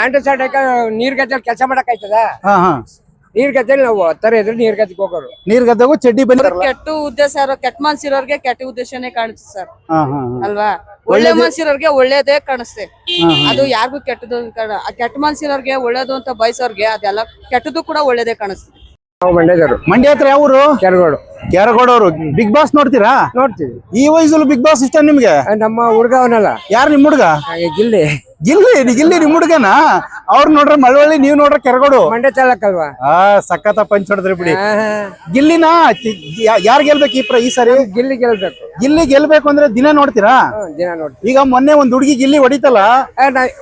Pant shirt ಹಾಕ ನೀರ್ ಗದ್ದೆಲಿ ಕೆಲಸ ಮಾಡಕ್ ಆಯ್ತದ? ಹಾ ಹಾ. ನೀರ್ ಗದ್ದೆಲಿ ನಾವು ಹತ್ತರ ಇದ್ರೆ ನೀರ್ ಗದ್ದೆಗೆ ಹೋಗೋರು. ನೀರ್ ಗದ್ದೆಗೂ ಚಡ್ಡಿ ಬಂದಿರಲ್ಲ. ಕೆಟ್ಟ ಉದ್ದೇಶ ಇರೋ ಕೆಟ್ಟ ಮನ್ಸಿರೋರ್ಗೆ ಕೆಟ್ಟ ಉದ್ದೇಶನೇ ಕಾಣುತ್ತೆ ಸರ್. ಹಾ ಹಾ ಅಲ್ವಾ? ಒಳ್ಳೆ ಮನ್ಸಿರೋರ್ಗೆ ಒಳ್ಳೇದೇ ಕಾಣಿಸ್ತೆ ಅದು ಯಾರಿಗೂ ಕೆಟ್ಟದು ಕಾಣ ಆ ಕೆಟ್ಟ ಮನ್ಸಿರೋರ್ಗೆ ಒಳ್ಳೇದು ಅಂತ ಬಯಸೋರ್ಗೆ ಅದೆಲ್ಲ ಕೆಟ್ಟದು ಕೂಡ ಒಳ್ಳೇದೇ ಕಾಣಿಸ್ತದೆ. ನಾವು ಮಂಡ್ಯದವರು. ಮಂಡ್ಯ ಹತ್ರ ಯಾವ ಊರು? ಕೆರಗೋಡು. ಅವರು ಬಿಗ್ ಬಾಸ್ ನೋಡ್ತೀರಾ? ನೋಡ್ತೀವಿ. ಈ ವಯಸ್ಸಲ್ಲಿ ಬಿಗ್ ಬಾಸ್ ಇಷ್ಟ ನಿಮ್ಗೆ? ಆ, ನಮ್ಮ ಹುಡುಗ ಅವನಲ್ಲ. ಯಾರು ನಿಮ್ ಹುಡ್ಗ? ಇಲ್ಲಿ ಗಿಲ್ಲಿ. ಗಿಲ್ಲಿ ನೀ- ಗಿಲ್ಲಿ ನಿಮ್ ಹುಡುಗನ? ಅವ್ರ ನೋಡ್ರ ಮಳವಳ್ಳಿ ನೀವ್ ನೋಡ್ರ ಕೆರಗೋಡು. ಮಂಡ್ಯ ಚಾಲಕಲ್ವಾ? ಆ ಸಖತ ಪಂಚ್ ಹೊಡೆದ್ರಿ ಬಿಡಿ. ಗಿಲ್ಲಿನ ಯಾರ್ ಗೆಲ್ಬೇಕು ಈ ಪ್ರ- ಈ ಸರಿ? ಗಿಲ್ಲಿ ಗೆಲ್ಬೇಕು. ಗಿಲ್ಲಿ ಗೆಲ್ಬೇಕು ಅಂದ್ರೆ ದಿನ ನೋಡ್ತೀರಾ? ದಿನ ನೋಡ್ತೀವಿ. ಈಗ ಮೊನ್ನೆ ಒಂದ್ ಹುಡುಗಿ ಗಿಲ್ಲಿ ಹೊಡಿತಲ್ಲ?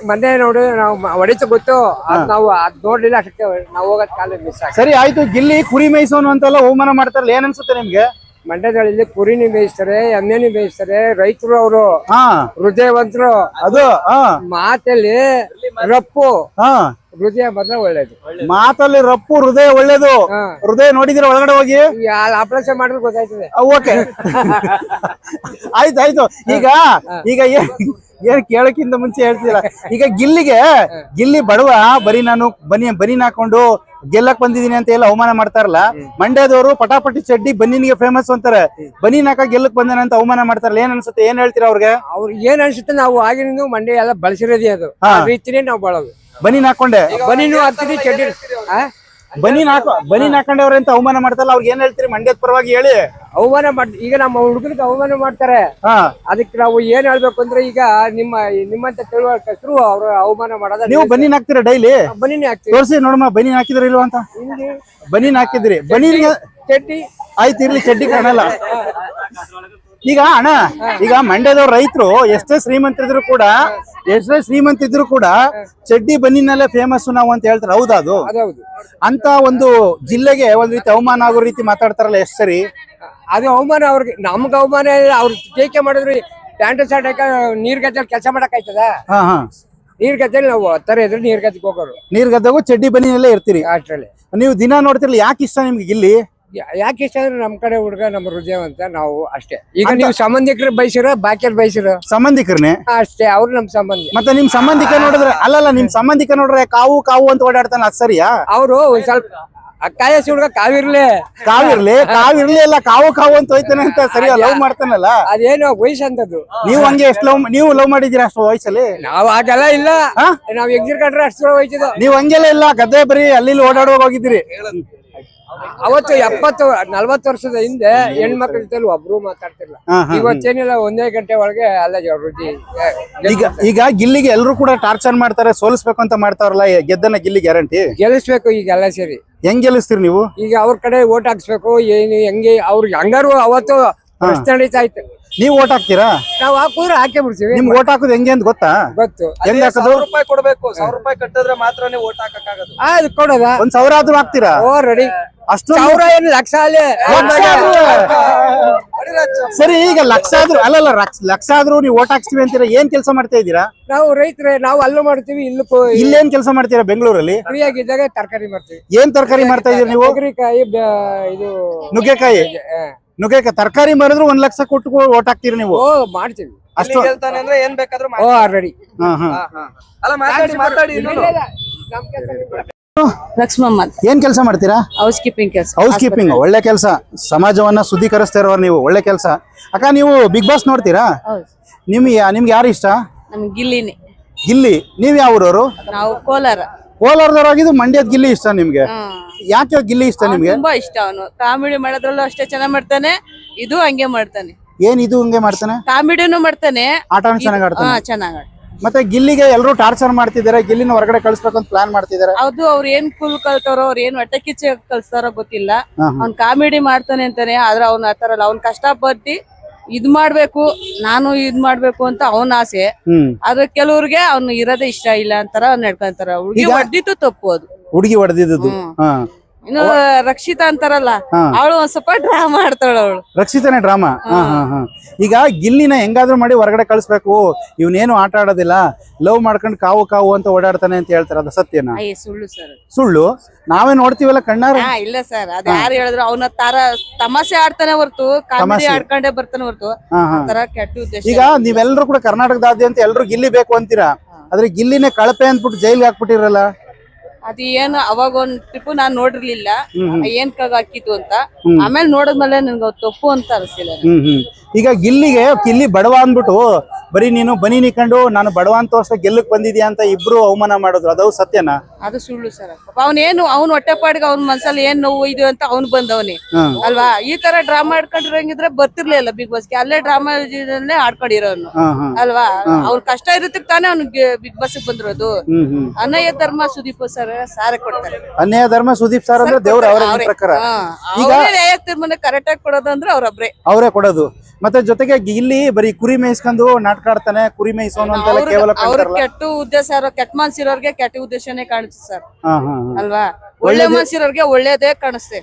ಮೊನ್ನೆ ನೋಡಿ ನಾವು ಹೊಡಿತ ಗೊತ್ತು. ಅದ್ ನಾವು ಅದ್ ನೋಡ್ಲಿಲ್ಲ ಅಷ್ಟಕ್ಕೆ ನಾವು ಹೋಗೋದ್ ಕಾಲ ಮಿಸ್ ಸರಿ ಆಯ್ತು. ಗಿಲ್ಲಿ ಕುರಿ ಮೇಯಿಸೋನು ಅಂತೆಲ್ಲ ಅವಮಾನ ಮಾಡ್ತಾರಲ್ಲ ಏನ್ ಅನ್ಸುತ್ತೆ ನಿಮ್ಗೆ? ಮಂಡ್ಯದಲ್ಲಿ ಕುರಿನಿ ಬೇಯಿಸ್ತಾರೆ ಎಮ್ಮೆನಿ ಬೇಯಿಸ್ತಾರೆ ರೈತರು ಅವರು ಹಾ. ಹೃದಯವಂತರು. ಅದು ಮಾತಲ್ಲಿ ರಪ್ಪು ಹಾ. ಹೃದಯ ಬಂದ್ರೆ ಒಳ್ಳೇದು. ಮಾತಲ್ಲಿ ರಪ್ಪು ಹೃದಯ ಒಳ್ಳೇದು. ಹೃದಯ ನೋಡಿದ್ರೆ ಒಳಗಡೆ ಹೋಗಿ? ಆಪರೇಷನ್ ಮಾಡಿದ್ರೆ ಗೊತ್ತಾಯ್ತದೆ. ಓಕೆ. ಆಯ್ತು ಆಯ್ತು. ಈಗ ಈಗ ಏನ್ ಕೇಳಕ್ಕಿಂತ ಮುಂಚೆ ಹೇಳ್ತಿಲ್ಲ ಈಗ ಗಿಲ್ಲಿಗೆ ಗಿಲ್ಲಿ ಬಡವ ಬರೀ ನಾನು ಬನಿ ಬನಿನ್ ಹಾಕೊಂಡು ಗೆಲ್ಲಕ್ ಬಂದಿದೀನಿ ಅಂತ ಎಲ್ಲ ಅವಮಾನ ಮಾಡ್ತಾರಲ್ಲ? ಮಂಡ್ಯದವರು ಪಟಾಪಟಿ ಚಡ್ಡಿ ಬನ್ನಿನಿಗೆ ಫೇಮಸ್ ಅಂತಾರೆ. ಬನಿನಾಕ ಹಾಕ ಗೆಲ್ಲಕ್ ಬಂದಾನೆ ಅಂತ ಅವಮಾನ ಮಾಡ್ತಾರಲ್ಲ ಏನ್ ಅನ್ಸುತ್ತೆ? ಏನ್ ಹೇಳ್ತೀರಾ ಅವ್ರಿಗೆ? ಅವ್ರು ಏನ್ ಅನ್ಸುತ್ತೆ ನಾವು ಆಗಿನಿಂದ ಮಂಡ್ಯ ಎಲ್ಲ ಬಳಸಿರೋದೇ ಅದು. ಆ ರೀತಿನೇ ನಾವು ಬಳೋದು. ಬನಿನ್ ಹಾಕೊಂಡೆ. ಬನೀನು ಹಾಕ್ತೀನಿ ಚಡ್ಡಿ. ಆ? ಬನಿನ್ ಬನಿ ಬನಿನ್ ಹಾಕೊಂಡವ್ರೆ ಅಂತ ಅವಮಾನ ಮಾಡ್ತಾರಲ್ಲ ಅವ್ರಿಗೆ ಏನ್ ಹೇಳ್ತೀರಿ? ಮಂಡ್ಯದ ಪರವಾಗಿ ಹೇಳಿ. ಅವಮಾನ ಮಾಡ್ ಈಗ ನಮ್ಮ ಹುಡುಗರಿಗೆ ಅವಮಾನ ಮಾಡ್ತಾರೆ. ಹಾ. ಅದಕ್ಕೆ ನಾವು ಏನ್ ಹೇಳ್ಬೇಕು ಅಂದ್ರೆ ಈಗ ನಿಮ್ಮ ನಿಮ್ಮಂತ ತಿಳುವಳಿಕರು ಅವ್ರ ಅವಮಾನ ಮಾಡೋದ ನೀವು ಬನಿನ್ ಹಾಕ್ತೀರಾ ಡೈಲಿ? ಬನ್ನಿ ಹಾಕ್ತೀವಿ ತೋರಿಸಿ ನೋಡಮ್ಮ ಬನಿನ್ ಹಾಕಿದ್ರ ಇಲ್ವಾ ಅಂತ? ಹಿಂಗೆ. ಬನಿನ್ ಹಾಕಿದ್ರಿ ಬನಿನ್ಗೆ ಚಡ್ಡಿ ಆಯ್ತು ಇರ್ಲಿ ಚಡ್ಡಿ ಕಾಣಲ್ಲ. ಈಗ ಅಣ್ಣ ಈಗ ಮಂಡ್ಯದವ್ರ ರೈತರು ಎಷ್ಟೇ ಶ್ರೀಮಂತರಿದ್ರು ಕೂಡ ಎಷ್ಟೇ ಶ್ರೀಮಂತ ಇದ್ರು ಕೂಡ ಚಡ್ಡಿ ಬನ್ನಿನಲ್ಲೇ ಫೇಮಸ್ ನಾವು ಅಂತ ಹೇಳ್ತಾರೆ. ಹೌದಾ ಅದು? ಅಂತ ಒಂದು ಜಿಲ್ಲೆಗೆ ಒಂದ್ ರೀತಿ ಅವಮಾನ ಆಗೋ ರೀತಿ ಮಾತಾಡ್ತಾರಲ್ಲ ಎಷ್ಟ್ ಸರಿ? ಅದು ಅವಮಾನ ಅವ್ರಿಗೆ ನಮ್ಗೆ ಅವಮಾನ ಇಲ್ಲ, ಅವ್ರು ಟೀಕೆ ಮಾಡಿದ್ರು ಪ್ಯಾಂಟ್ ಶರ್ಟ್ ಹಾಕ ನೀರ್ ಗದ್ದೆಲಿ ಕೆಲಸ ಮಾಡಕ್ ಆಯ್ತದ? ಹಾ ಹಾ. ನೀರ್ ಗದ್ದೆಲಿ ನಾವು ತರ ಇದ್ರೆ ನೀರ್ ಗದ್ದೆಗೆ ಹೋಗೋರು. ನೀರ್ ಗದ್ದೆಗೂ ಚಡ್ಡಿ ಬನ್ನಿನಲ್ಲೇ ಇರ್ತೀರಿ. ಅಷ್ಟ್ರಲ್ಲಿ ನೀವು ದಿನ ನೋಡ್ತಿರ್ಲಿ ಯಾಕೆ ಇಷ್ಟ ನಿಮ್ಗೆ ಗಿಲ್ಲಿ ಯಾ- ಯಾಕೆ ಇಷ್ಟ ಅಂದ್ರೆ ನಮ್ ಕಡೆ ಹುಡುಗ ನಮ್ಮ ಹೃದಯವಂತ ನಾವು ಅಷ್ಟೇ. ಈಗ ನೀವು ಸಂಬಂಧಿಕರು ಬಯಸಿರೋ ಬಾಕಿಯರ್ ಬಯಸಿರೋ? ಸಂಬಂಧಿಕರನ್ನೇ? ಅಷ್ಟೇ ಅವ್ರು ನಮ್ ಸಂಬಂಧಿ. ಮತ್ತೆ ನಿಮ್ ಸಂಬಂಧಿಕ ನೋಡಿದ್ರೆ ಅಲ್ಲಲ್ಲ ನಿಮ್ ಸಂಬಂಧಿಕ ನೋಡ್ರೆ ಕಾವು ಕಾವು ಅಂತ ಓಡಾಡ್ತಾನೆ ಅದ್ ಸರಿಯಾ? ಅವರು ಒಂದ್ ಸ್ವಲ್ಪ ಕಾಯಸಿ ಹುಡುಗ ಕಾವಿರ್ಲಿ ಕಾವಿರ್ಲಿ ಕಾವಿರ್ಲಿ ಅಲ್ಲ ಕಾವು ಕಾವು ಅಂತ ಹೋಯ್ತಾನೆ ಅಂತ ಸರಿಯಾ ಲವ್ ಮಾಡ್ತಾನಲ್ಲ? ಅದೇನು ವಯಸ್ಸಂತದ್ದು ನೀವು ಹಂಗೆ ಎಷ್ಟು ಲವ್ ನೀವು ಲವ್ ಮಾಡಿದೀರಾ ಅಷ್ಟು ವಯಸ್ಸಲ್ಲಿ? ನಾವ್ ಹಾಗೆಲ್ಲ ಇಲ್ಲ. ನಾವು ನಾವ್ ಎಕ್ಸಿರ್ ಕಟ್ರೆ ಅಷ್ಟು ಹೋಯ್ತಿದ್ದು ನೀವು ಹಂಗೆಲ್ಲ ಇಲ್ಲ ಗದ್ದೆ ಬರೀ ಅಲ್ಲಿ ಓಡಾಡುವಾಗ ಹೋಗಿದ್ದೀರಿ. ಅವತ್ತು ಎಪ್ಪತ್ತು ನಲ್ವತ್ತು ವರ್ಷದ ಹಿಂದೆ ಹೆಣ್ಮಕ್ಳ ಜೊತೆ ಒಬ್ರು ಹಾ, ಇವತ್ತೇನಿಲ್ಲ ಒಂದೇ ಗಂಟೆ ಒಳಗೆ ಅಲ್ಲ ವೃದ್ಧಿ ಈಗ ಈಗ ಗಿಲ್ಲಿಗೆ ಎಲ್ರು ಕೂಡ ಟಾರ್ಚರ್ ಮಾಡ್ತಾರೆ ಸೋಲಿಸ್ಬೇಕು ಅಂತ ಮಾಡ್ತಾರಲ್ಲ ಗೆದ್ದನ ಗಿಲ್ಲಿ ಗ್ಯಾರಂಟಿ? ಗೆಲ್ಲಿಸ್ಬೇಕು ಈಗ ಎಲ್ಲ ಸೇರಿ. ಹೆಂಗ್ ಗೆಲ್ಲಿಸ್ತೀರಿ ನೀವು? ಈಗ ಅವ್ರ ಕಡೆ ಓಟ್ ಹಾಕ್ಸ್ಬೇಕು ಏನು ಹೆಂಗೆ ಅವ್ರಿಗೆ ಹಂಗಾರು ಅವತ್ತು ನಡೀತಾ ಇತ್ತು. ನೀವು ಓಟ್ ಹಾಕ್ತೀರಾ? ನಾವ್ ಹಾಕಿದ್ರೆ ಹಾಕೇ ಬಿಡ್ತೀವಿ. ನಿಮ್ಗೆ ಓಟ್ ಹಾಕೋದು ಹೆಂಗೆ ಅಂತ ಗೊತ್ತಾ? ಗೊತ್ತು. ಹೆಂಗ್ ಹಾಕೋದು? ಸಾವಿರ ರೂಪಾಯಿ ಕೊಡ್ಬೇಕು. ಸಾವಿರ ರೂಪಾಯಿ ಕಟ್ಟಿದ್ರೆ ಮಾತ್ರನೇ ಓಟ್ ಹಾಕಕ್ಕಾಗದು. ಆ, ಅದು ಕೊಡೋದ. ಒಂದ್ ಸಾವಿರ ಆದ್ರೂ ಹಾಕ್ತೀರಾ? ಓ ರೆಡಿ ಅಷ್ಟು ಸಾವಿರ ಏನು ಲಕ್ಷ ಅಲ್ಲೇ? ಲಕ್ಷ ಆದ್ರೂ? ಸರಿ ಈಗ ಲಕ್ಷ ಆದ್ರೂ ಅಲ್ಲಲ್ಲ ಲಕ್ಷ- ಲಕ್ಷ ಆದ್ರೂ ನೀವು ಓಟ್ ಹಾಕ್ಸ್ತೀವಿ ಅಂತೀರಾ? ಏನ್ ಕೆಲಸ ಮಾಡ್ತಾ ಇದ್ದೀರಾ? ನಾವು ರೈತರೇ ನಾವು ಅಲ್ಲೂ ಮಾಡ್ತೀವಿ ಇಲ್ಲೂ ಇಲ್ಲೇನ್ ಕೆಲಸ ಮಾಡ್ತೀರಾ ಬೆಂಗಳೂರಲ್ಲಿ? ಫ್ರೀ ಆಗಿದ್ದಾಗ ತರಕಾರಿ ಮಾಡ್ತೀವಿ. ಏನ್ ತರಕಾರಿ ಮಾಡ್ತಾ ಇದೀರಿ ನೀವು? ತೊಗರಿಕಾಯಿ ಬ- ಇದು ನುಗ್ಗೆಕಾಯಿ? ಆ, ನುಗ್ಗೆಕಾಯಿ ತರಕಾರಿ ಮಾರಿದ್ರು ಒಂದ್ ಲಕ್ಷ ಕೊಟ್ಟು ಓಟ್ ಹಾಕ್ತೀರಿ ನೀವು. ಓ ಮಾಡ್ತೀವಿ. ಅಷ್ಟು. ಅಂದ್ರೆ ಏನ್ ಬೇಕಾದ್ರೂ ಓ ಆಲ್ರೆಡಿ ಹಾ ಹಾ ಹಾ, ಹಾ. ಅಲ್ಲ ಮಾತಾಡಿ ಮಾತಾಡಿ. ಲಕ್ಷ್ಮಮ್ಮ ಏನ್ ಕೆಲಸ ಮಾಡ್ತೀರಾ? ಹೌಸ್ ಕೀಪಿಂಗ್ ಕೆಲಸ. ಹೌಸ್ ಕೀಪಿಂಗ್ ಒಳ್ಳೆ ಕೆಲಸ. ಸಮಾಜವನ್ನ ಶುದ್ಧೀಕರಿಸ್ತಾ ಇರೋರು ನೀವು ಒಳ್ಳೆ ಕೆಲಸ. ಅಕ್ಕ ನೀವು ಬಿಗ್ ಬಾಸ್ ನೋಡ್ತೀರಾ? ಹೌದು. ನಿಮ್ಗೆ ನಿಮ್ಗೆ ಯಾರು ಇಷ್ಟ ನಮ್ಗೆ ಗಿಲ್ಲಿನಿ. ಗಿಲ್ಲಿ. ನೀವ್ ಯಾವ ಊರವರು? ನಾವು ಕೋಲಾರ. ಕೋಲಾರದವರಾಗಿದ್ದು ಮಂಡ್ಯದ ಗಿಲ್ಲಿ ಇಷ್ಟ ನಿಮ್ಗೆ. ಯಾಕೆ ಗಿಲ್ಲಿ ಇಷ್ಟ ನಿಮ್ಗೆ? ತುಂಬಾ ಇಷ್ಟ ಅವನು. ಕಾಮಿಡಿ ಮಾಡೋದ್ರಲ್ಲೂ ಅಷ್ಟೇ ಚೆನ್ನಾಗ್ ಮಾಡ್ತಾನೆ ಇದು ಹಂಗೆ ಮಾಡ್ತಾನೆ. ಏನ್ ಇದು ಹಂಗೆ ಮಾಡ್ತಾನೆ? ಕಾಮಿಡಿನೂ ಮಾಡ್ತಾನೆ ಆಟ ಚೆನ್ನಾಗ್ ಹಾ ಆಡ್ತಾನೆ. ಚೆನ್ನಾಗ್ ಆಡ್ತಾನೆ. ಮತ್ತೆ ಗಿಲ್ಲಿಗೆ ಎಲ್ಲರೂ ಟಾರ್ಚರ್ ಮಾಡ್ತಿದ್ದಾರೆ ಗಿಲ್ಲಿನ ಹೊರಗಡೆ ಕಳಿಸ್ಬೇಕಂತ ಪ್ಲಾನ್ ಮಾಡ್ತಿದ್ದಾರೆ. ಹೌದು ಅವ್ರ ಏನ್ ಕುಲ್ ಕಲ್ತಾರೋ ಅವ್ರ ಏನ್ ಹೊಟ್ಟೆ ಕಿಚ್ಚ ಕಲ್ಸ್ತಾರೋ ಗೊತ್ತಿಲ್ಲ. ಹಾ, ಹಾ. ಅವ್ನ್ ಕಾಮಿಡಿ ಮಾಡ್ತಾನೆ ಅಂತಾನೆ ಆದ್ರೆ ಅವ್ನ ಆತರ ಅಲ್ಲ. ಅವ್ನ್ ಕಷ್ಟ ಪಟ್ಟಿ ಇದ್ ಮಾಡ್ಬೇಕು ನಾನು ಇದ್ ಮಾಡ್ಬೇಕು ಅಂತ ಅವನ ಆಸೆ. ಹ್ಮ್. ಆದ್ರೆ ಕೆಲವ್ರಿಗೆ ಅವ್ನು ಇರೋದೇ ಇಷ್ಟ ಇಲ್ಲ ಅಂತಾರ ನಡ್ಕೊಂತಾರ. ಹುಡುಗಿ ಈಗ- ಹೊಡ್ದಿತ್ತು ತಪ್ಪು ಅದು. ಹುಡುಗಿ ಹೊಡೆದಿದ್ದು ಹ್ಮ್. ಹಾ. ಇನ್ನು ರಕ್ಷಿತಾ ಅಂತಾರಲ್ಲ ಅವಳು ಒಂದ್ ಸ್ವಲ್ಪ ಡ್ರಾಮಾ ಆಡ್ತಾಳ ಅವಳು. ರಕ್ಷಿತಾನೆ ಡ್ರಾಮಾ ಹಾ ಹಾ ಹಾ. ಈಗ ಗಿಲ್ಲಿನ ಹೆಂಗಾದ್ರೂ ಮಾಡಿ ಹೊರಗಡೆ ಕಳಿಸ್ಬೇಕು. ಇವನೇನು ಆಟ ಆಡೋದಿಲ್ಲ. ಲವ್ ಮಾಡ್ಕೊಂಡು ಕಾವು ಕಾವು ಅಂತ ಓಡಾಡ್ತಾನೆ ಅಂತ ಹೇಳ್ತಾರೆ. ಅದು ಸತ್ಯನಾ? ಅಯ್ಯ ಸುಳ್ಳು ಸರ್ ಸುಳ್ಳು? ನಾವೇ ನೋಡ್ತೀವಲ್ಲ ಕಣ್ಣಾರ? ಹಾ ಇಲ್ಲ ಸರ್. ಅದ್ ಯಾರು ಹೇಳಿದ್ರು ಅವನ ತರ ತಮಾಷೆ ಆಡ್ತಾನೆ ಹೊರತು ಕಾಮಿಡಿ. ಆಡ್ಕೊಂಡೇ ಬರ್ತಾನೆ ಹೊರತು. ಕೆಟ್ಟ ಉದ್ದೇಶ ಈಗ ನೀವೆಲ್ಲರೂ ಕೂಡ ಕರ್ನಾಟಕದಾದ್ಯಂತ ಎಲ್ರು ಗಿಲ್ಲಿ ಬೇಕು ಅಂತೀರಾ? ಆದ್ರೆ ಗಿಲ್ಲಿನೇ ಕಳಪೆ ಅಂದ್ಬಿಟ್ಟು ಜೈಲ್ಗೆ ಹಾಕ್ಬಿಟ್ಟಿರಲ್ಲ? ಅದ್ ಏನ್ ಅವಾಗ ಒಂದ್ ಟ್ರಿಪ್ ನಾನ್ ನೋಡಿರ್ಲಿಲ್ಲ. ಏನ್ ಕಗ್ ಹಾಕಿದ್ದು ಅಂತ. ಆಮೇಲೆ ನೋಡಿದ್ಮೇಲೆ ನನ್ಗೆ ತಪ್ಪು ಅಂತ ಅನಿಸಿಲ್ಲ ಹ್ಮ್ ಹ್ಮ್. ಈಗ ಗಿಲ್ಲಿಗೆ ಗಿಲ್ಲಿ ಬಡವ ಅಂದ್ಬಿಟ್ಟು ಬರೀ ನೀನು ಬನಿ ನಿಕೊಂಡು ನಾನು ಬಡವ ಅಂತ ವರ್ಷ ಗೆಲ್ಲಕ್ ಬಂದಿದ್ಯಾ ಅಂತ ಇಬ್ರು ಅವಮಾನ ಮಾಡಿದ್ರು. ಅದು ಸತ್ಯನಾ? ಅದು ಸುಳ್ಳು ಸರ್. ಅವನೇನು ಅವ್ನ ಹೊಟ್ಟೆಪಾಡಿಗೆ ಅವ್ನ ಮನ್ಸಲ್ಲಿ ಏನ್ ನೋವು ಇದು ಅಂತ ಅವ್ನು ಬಂದವನೇ. ಅಲ್ವಾ? ಈ ತರ ಡ್ರಾಮಾ ಆಡ್ಕೊಂಡಿರಂಗಿದ್ರೆ ಬರ್ತಿರ್ಲಿಲ್ಲ ಬಿಗ್ ಬಾಸ್ಗೆ ಅಲ್ಲೇ ಡ್ರಾಮಾ ಆಡ್ಕೊಂಡಿರೋನು. ಅಲ್ವಾ? ಅವ್ರ ಕಷ್ಟ ಇರೋದಕ್ಕೆ ತಾನೇ ಅವ್ನಿಗೆ ಬಿಗ್ ಬಾಸ್ ಬಂದಿರೋದು. ಅನಯ ಧರ್ಮ ಸುದೀಪ್ ಸರ್ ಸಾರ ಕೊಡ್ತಾರೆ. ಅನ್ಯಾಯ ಧರ್ಮ ಸುದೀಪ್ ಸರ್ ಅಂದ್ರೆ ದೇವ್ರ ಅವರ. ಪ್ರಕಾರ. ಈಗ- ನ್ಯಾಯ ತೀರ್ಮಾನ ಕರೆಕ್ಟ್ ಆಗಿ ಕೊಡೋದಂದ್ರೆ ಅವ್ರೊಬ್ರೆ. ಅವರೇ ಕೊಡೋದು. ಮತ್ತೆ ಜೊತೆಗೆ ಇಲ್ಲಿ ಬರೀ ಕುರಿ ಮೇಯಿಸ್ಕೊಂಡು ನಾಟಕ ಆಡ್ತಾನೆ ಕುರಿ ಮೇಯಿಸೋನು ಅಂತೆಲ್ಲ ಕೇವಲ ಕೆಟ್ಟ ಉದ್ದೇಶ ಇರೋ ಕೆಟ್ಟ ಮನ್ಸಿರೋರ್ಗೆ ಕೆಟ್ಟ ಉದ್ದೇಶನೇ ಕಾಣುತ್ತೆ ಸರ್. ಹಾ ಹಾ ಹಾ. ಅಲ್ವಾ? ಒಳ್ಳೆ ಮನ್ಸಿರೋರ್ಗೆ ಒಳ್ಳೇದೇ ಕಾಣಿಸ್ತೆ.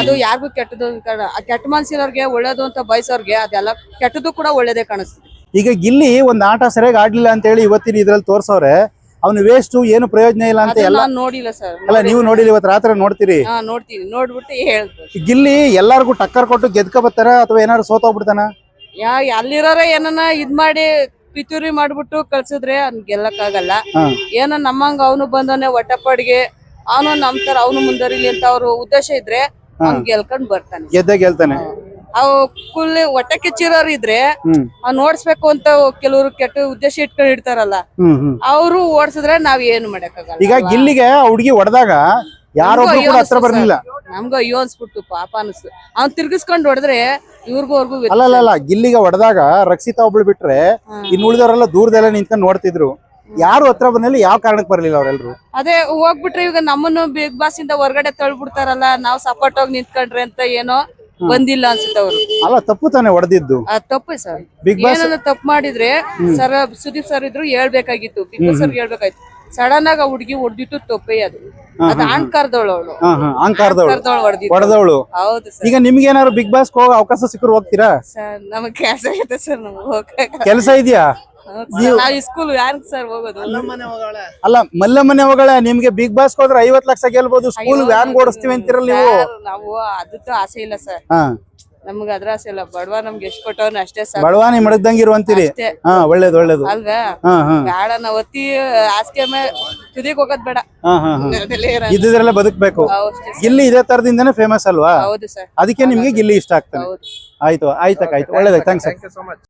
ಅದು ಯಾರಿಗೂ ಕೆಟ್ಟದು ಕಾಣ- ಆ ಕೆಟ್ಟ ಮನ್ಸಿರೋರ್ಗೆ ಒಳ್ಳೇದು ಅಂತ ಬಯಸೋರ್ಗೆ ಅದೆಲ್ಲ ಕೆಟ್ಟದು ಕೂಡ ಒಳ್ಳೇದೇ ಕಾಣಿಸ್ತದೆ ಈಗ ಇಲ್ಲಿ ಒಂದ್ ಆಟ ಸರಿಯಾಗಿ ಆಡ್ಲಿಲ್ಲ ಅಂತ ಹೇಳಿ ಇವತ್ತಿನ ಇದ್ರಲ್ಲಿ ತೋರ್ಸವ್ರೆ. ಅವ್ನು ವೇಸ್ಟ್ ಏನು ಪ್ರಯೋಜನ ಇಲ್ಲ ಅಂತ ಎಲ್ಲ ನಾನ್ ನೋಡಿಲ್ಲ ಸರ್ ಅಲ್ಲ ನೀವು ನೋಡಿಲ್ಲ. ಇವತ್ತು ರಾತ್ರಿ ನೋಡ್ತೀರಿ. ಹಾ ನೋಡ್ತೀನಿ. ನೋಡ್ಬಿಟ್ಟು ಹೇಳ್ಬೋದು. ಗಿಲ್ಲಿ ಎಲ್ಲಾರ್ಗು ಟಕ್ಕರ್ ಕೊಟ್ಟು ಗೆದ್ಕ ಬರ್ತಾರ ಅಥವಾ ಏನಾದ್ರು ಸೋತೋಗ್ಬಿಡ್ತಾನ ಯಾ ಅಲ್ಲಿರೋರ ಏನನ್ನ ಇದ್ ಮಾಡಿ ಪಿತೂರಿ ಮಾಡ್ಬಿಟ್ಟು ಕಳ್ಸಿದ್ರೆ ಅವ್ನ್ ಗೆಲ್ಲಕ್ಕಾಗಲ್ಲ. ಆಗಲ್ಲ ಏನೋ ನಮ್ಮಂಗ ಅವನು ಬಂದವನೆ ಒಟ್ಟಪಾಡಿಗೆ ಅವನು ನಮ್ ತರ ಅವನು ಮುಂದರಿಲಿ ಅಂತ ಅವ್ರ ಉದ್ದೇಶ ಇದ್ರೆ ಅವ್ನ್ ಗೆಲ್ಕೊಂಡ್ ಬರ್ತಾನೆ. ಗೆದ್ದೆ ಗೆಲ್ತಾನೆ. ಅವ್ ಕುಲ್ಲಿ ಹೊಟ್ಟೆ ಕಿಚ್ಚಿರೋರು ಇದ್ರೆ ನೋಡ್ಸ್ಬೇಕು ಅಂತ ಕೆಲವರು ಕೆಟ್ಟ ಉದ್ದೇಶ ಇಟ್ಕೊಂಡ್ ಇಡ್ತಾರಲ್ಲ ಅವರು ಓಡಿಸಿದ್ರೆ ನಾವ್ ಏನು ಮಾಡಕ್ಕಾಗಲ್ಲ. ಈಗ ಗಿಲ್ಲಿಗೆ ಹುಡುಗಿ ಹೊಡೆದಾಗ ಯಾರೊಬ್ರು ಕೂಡ ಹತ್ರ ಬರ್ಲಿಲ್ಲ. ನಮ್ಗ ಅಯ್ಯೋ ಅನ್ಸ್ಬಿಟ್ಟು ಪಾಪ ಅನ್ಸ್ತು. ಅವ್ನ್ ತಿರ್ಗಿಸ್ಕೊಂಡ್ ಹೊಡೆದ್ರೆ ಇವ್ರಿಗೂ ಅವ್ರಿಗೂ ಅಲ್ಲ ಅಲ್ಲ ಅಲ್ಲ ಗಿಲ್ಲಿಗೆ ಹೊಡೆದಾಗ ರಕ್ಷಿತಾ ಒಬ್ಳು ಬಿಟ್ರೆ ಇನ್ನು ಉಳಿದವರೆಲ್ಲ ದೂರದೆಲ್ಲ ನಿಂತ್ಕೊಂಡು ನೋಡ್ತಿದ್ರು. ಯಾರು ಹತ್ರ ಬಂದಲ್ಲಿ ಯಾವ ಕಾರಣಕ್ಕೆ ಬರ್ಲಿಲ್ಲ ಅವ್ರೆಲ್ರು? ಅದೇ ಹೋಗ್ಬಿಟ್ರೆ ಈಗ ನಮ್ಮನ್ನು ಬಿಗ್ ಬಾಸ್ ಇಂದ ಹೊರಗಡೆ ತಳ್ಬಿಡ್ತಾರಲ್ಲ ನಾವ್ ಸಪೋರ್ಟ್ ಹೋಗಿ ನಿಂತ್ಕೊಂಡ್ರೆ ಅಂತ ಏನೋ. ಬಂದಿಲ್ಲ ಅನ್ಸುತ್ತೆ ಅವರು. ಅಲ್ಲ ತಪ್ಪು ತಾನೇ ಹೊಡೆದಿದ್ದು? ತಪ್ಪು ಸರ್. ಬಿಗ್ ಬಾಸ್ ತಪ್ಪು ಮಾಡಿದ್ರೆ ಸರ್ ಸುದೀಪ್ ಸರ್ ಇದ್ರು ಹೇಳ್ಬೇಕಾಗಿತ್ತು. ಬಿಗ್ ಬಾಸ್ ಅವ್ರಿಗೆ ಹೇಳ್ಬೇಕಾಯ್ತು. ಸಡನ್ ಆಗಿ ಹುಡುಗಿ ಹೊಡ್ದಿತ್ತು ತಪ್ಪೇ ಅದು. ಅದ್ ಅಹಂಕಾರದವಳು ಅಹಂಕಾರದವಳು. ಹೊಡೆದವಳು. ಹೌದು ಸರ್. ಈಗ ನಿಮ್ಗೆ ಏನಾದ್ರು ಬಿಗ್ ಬಾಸ್ ಹೋಗೋ ಅವಕಾಶ ಸಿಕ್ಕರು ಹೋಗ್ತೀರಾ? ಸರ್ ನಮಗ್ ಕೆಲಸ ಐತೆ ಸರ್ ನಮ್ಗೆ ಹೋಗಕ್ಕೆ ಕೆಲಸ ಇದೆಯಾ? ಸ್ಕೂಲ್ ಯಾರಿಗೆ ಸರ್ ಹೋಗೋದು. ಅಲ್ಲ ಮಲ್ಲಮ್ಮನೆ ಹೋಗಳ ನಿಮ್ಗೆ ಬಿಗ್ ಬಾಸ್ ಹೋದ್ರೆ ಐವತ್ ಲಕ್ಷ ಗೆಲ್ಬಹುದು ಸ್ಕೂಲ್ ವ್ಯಾನ್ ಓಡಿಸ್ತೀವಿ ಅಂತಿರಲ್ಲ ನೀವು? ನಾವು ಅದಕ್ಕೆ ಆಸೆ ಇಲ್ಲ ಸರ್ ಹಾ. ನಮ್ಗೆ ಅದ್ರ ಆಸೆ ಇಲ್ಲ. ಬಡವ ನಮ್ಗೆ ಎಷ್ಟು ಕೊಟ್ಟವ್ನ ಅಷ್ಟೇ ಸರ್ ಬಡವಾನಿ ನಿಮ್ ಅಂತೀರಿ ಅಷ್ಟೇ. ಹಾ ಒಳ್ಳೇದು ಒಳ್ಳೇದು. ಅಲ್ವಾ? ಹಾ ಹಾ. ಬೇಡ ನಾವ್ ಒತ್ತಿ ಹಾಸಿಗೆ ಮೇಲೆ ತುದಿಗ್ ಹೋಗೋದ್ ಬೇಡ. ಹಾ ಹಾ ಹಾ. ನೆಲದಲ್ಲೇ ಇರೋಣ. ಇದ್ದಿದ್ರಲ್ಲೇ ಬದುಕ್ಬೇಕು. ಹೌದು. ಗಿಲ್ಲಿ ಇದೇ ತರದಿಂದನೇ ಫೇಮಸ್ ಅಲ್ವಾ? ಹೌದು ಸರ್ ಅದಕ್ಕೆ ನಿಮ್ಗೆ ಗಿಲ್ಲಿ ಇಷ್ಟ ಆಗ್ತದೆ ಹೌದು. ಆಯ್ತು ಆಯ್ತಕ್ಕ ಆಯ್ತು. Thanks so much